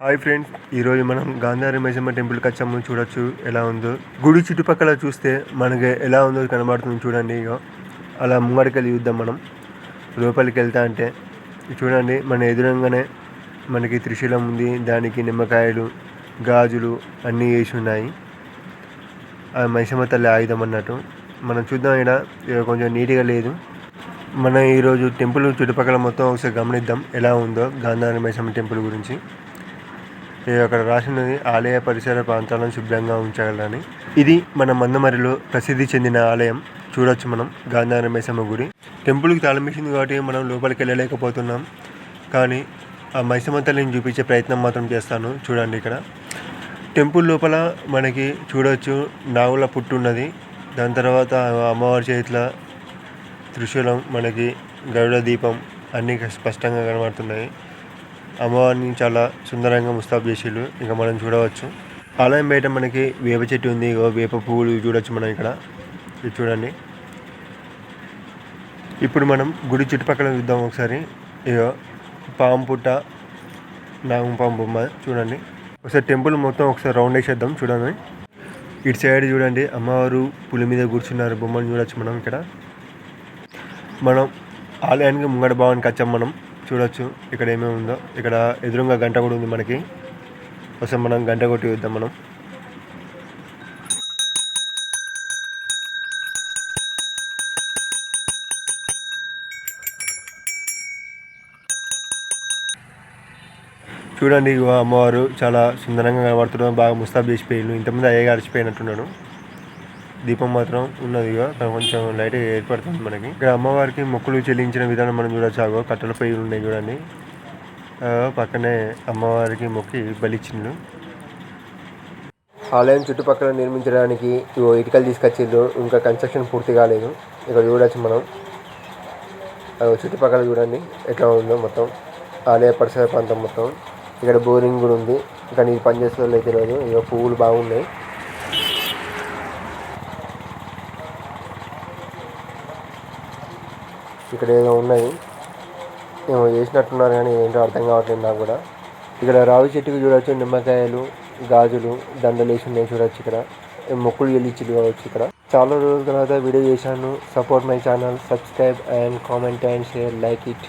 Hi friends ఈరోజు మనం గాంధారి మైసమ్మ టెంపుల్కి వచ్చాము. చూడొచ్చు ఎలా ఉందో. గుడి చుట్టుపక్కల చూస్తే మనకి ఎలా ఉందో కనబడుతుంది చూడండి ఇక అలా ముంగడికి వెళ్ళి చూద్దాం మనం. లోపలికి వెళ్తా అంటే చూడండి మన ఎదురంగానే మనకి త్రిశూలం ఉంది. దానికి నిమ్మకాయలు గాజులు అన్నీ వేసి ఉన్నాయి. ఆ మైసమ్మ తల్లి ఆయుధం అన్నట్టు. మనం చూద్దాం ఇక్కడ ఇక కొంచెం నీట్గా లేదు. మనం ఈరోజు టెంపుల్ చుట్టుపక్కల మొత్తం ఒకసారి గమనిద్దాం ఎలా ఉందో గాంధారి మైసమ్మ టెంపుల్ గురించి. అక్కడ రాసినది ఆలయ పరిసర ప్రాంతాలను శుభ్రంగా ఉంచగలని. ఇది మన మందమరిలో ప్రసిద్ధి చెందిన ఆలయం. చూడొచ్చు మనం గాంధారమేశమ్మ గుడి. టెంపుల్కి తాళమేసింది కాబట్టి మనం లోపలికి వెళ్ళలేకపోతున్నాం. కానీ ఆ మైసమ్మ తల్లిని చూపించే ప్రయత్నం మాత్రం చేస్తాను. చూడండి ఇక్కడ. టెంపుల్ లోపల మనకి చూడవచ్చు నాగుల పుట్టు ఉన్నది. దాని తర్వాత అమ్మవారి చేతిలో త్రిశూలం మనకి గరుడ దీపం అన్నీ స్పష్టంగా కనబడుతున్నాయి. అమ్మవారిని చాలా సుందరంగా ముస్తాబు చేసిళ్ళు. ఇక మనం చూడవచ్చు. ఆలయం బయట మనకి వేప చెట్టు ఉంది. వేప పువ్వులు చూడొచ్చు మనం ఇక్కడ. ఇది చూడండి. ఇప్పుడు మనం గుడి చుట్టుపక్కల చూద్దాం ఒకసారి. ఇగో పాము పుట్ట నాగం పాము బొమ్మ చూడండి. ఒకసారి టెంపుల్ మొత్తం ఒకసారి రౌండ్ వేసేద్దాం చూడండి. ఇటు సైడ్ చూడండి. అమ్మవారు పులి మీద కూర్చున్నారు. బొమ్మను చూడొచ్చు మనం ఇక్కడ. మనం ఆలయానికి ముంగడ భావానికి వచ్చాం మనం. చూడొచ్చు. ఇక్కడ ఏమేమి ఉందో. ఇక్కడ ఎదురుగా గంట కూడా ఉంది మనకి. ఒకసారి మనం గంట కొట్టి చూద్దాం మనం. చూడండి అమ్మవారు చాలా సుందరంగా కనబడుతున్నారు బాగా ముస్తాబ్ చేసిపోయిండు ఇంతమంది అయ్యగా అడిచిపోయినట్టున్నాడు దీపం మాత్రం ఉన్నది కొంచెం లైట్ ఏర్పడుతుంది మనకి. ఇక్కడ అమ్మవారికి మొక్కులు చెల్లించిన విధానం మనం చూడొచ్చు ఆగో. కట్టెల పొయ్యి ఉన్నాయి చూడండి. పక్కనే అమ్మవారికి మొక్కి బలిచ్చిండు ఆలయం చుట్టుపక్కల నిర్మించడానికి ఇవో ఇటుకలు తీసుకొచ్చిండ్రు. ఇంకా కన్స్ట్రక్షన్ పూర్తి కాలేదు. ఇక్కడ చూడొచ్చు మనం. చుట్టుపక్కల చూడండి ఎట్లా ఉందో మొత్తం. ఆలయ పరిసర ప్రాంతం మొత్తం. ఇక్కడ బోరింగ్ కూడా ఉంది. కానీ ఇది పనిచేస్తుందో తెలియదు. ఇక పువ్వులు బాగున్నాయి. ఇక్కడ ఏదో ఉన్నది ఏమో చేసినట్టున్నారు కానీ ఏంటో అర్థం కావట్లేదు నాకు కూడా. ఇక్కడ రావి చెట్టుకి చూడొచ్చు నిమ్మకాయలు గాజులు దండలు వేసి ఉన్నాయి చూడొచ్చు ఇక్కడ. మొక్కులు గెలిచి కావచ్చు ఇక్కడ. చాలా రోజుల తర్వాత వీడియో చేశాను. Support my channel subscribe and comment and share like it.